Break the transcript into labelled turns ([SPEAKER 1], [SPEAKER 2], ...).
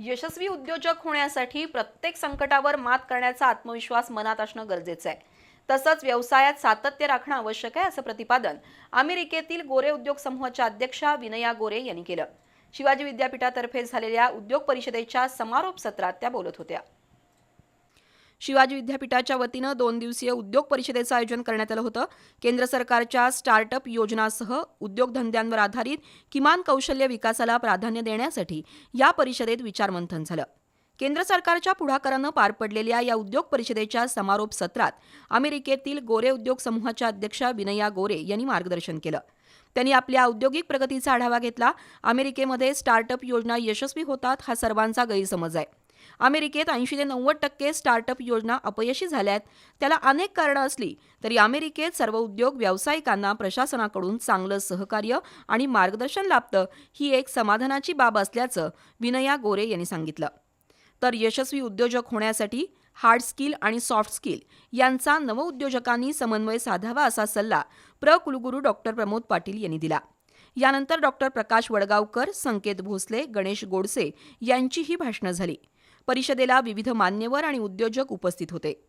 [SPEAKER 1] यशस्वी उद्योजक होण्यासाठी प्रत्येक संकटावर मात करण्याचा आत्मविश्वास मनात असणं गरजेचं आहे. तसंच व्यवसायात सातत्य राखणं आवश्यक आहे असं प्रतिपादन अमेरिकेतील गोरे उद्योग समूहाच्या अध्यक्षा विनया गोरे यांनी केलं. शिवाजी विद्यापीठातर्फे झालेल्या उद्योग परिषदेच्या समारोप सत्रात त्या बोलत होत्या. शिवाजी विद्यापीठाच्या वतीनं दोन दिवसीय उद्योग परिषदेचं आयोजन करण्यात आलं होतं. केंद्र सरकारच्या स्टार्टअप योजनासह उद्योगधंद्यांवर आधारित किमान कौशल्य विकासाला प्राधान्य देण्यासाठी या परिषदेत विचारमंथन झालं. केंद्र सरकारच्या पुढाकारानं पार पडलेल्या या उद्योग परिषदेच्या समारोप सत्रात अमेरिकेतील गोरे उद्योग समूहाच्या अध्यक्षा विनया गोरे यांनी मार्गदर्शन केलं. त्यांनी आपल्या औद्योगिक प्रगतीचा आढावा घेतला. अमेरिकेमध्ये स्टार्टअप योजना यशस्वी होतात हा सर्वांचा गैरसमज आहे. अमेरिकेत ऐंशी ते नव्वद टक्के स्टार्टअप योजना अपयशी झाल्यात. त्याला अनेक कारणं असली तरी अमेरिकेत सर्व उद्योग व्यावसायिकांना प्रशासनाकडून चांगलं सहकार्य आणि मार्गदर्शन लाभतं ही एक समाधानाची बाब असल्याचं विनया गोरे यांनी सांगितलं. तर यशस्वी उद्योजक होण्यासाठी हार्ड स्किल आणि सॉफ्ट स्किल यांचा नवउद्योजकांनी समन्वय साधावा असा सल्ला प्र कुलगुरू डॉक्टर प्रमोद पाटील यांनी दिला. यानंतर डॉक्टर प्रकाश वडगावकर संकेत भोसले गणेश गोडसे यांचीही भाषणं झाली. परिषदेला विविध मान्यवर आणि उद्योजक उपस्थित होते.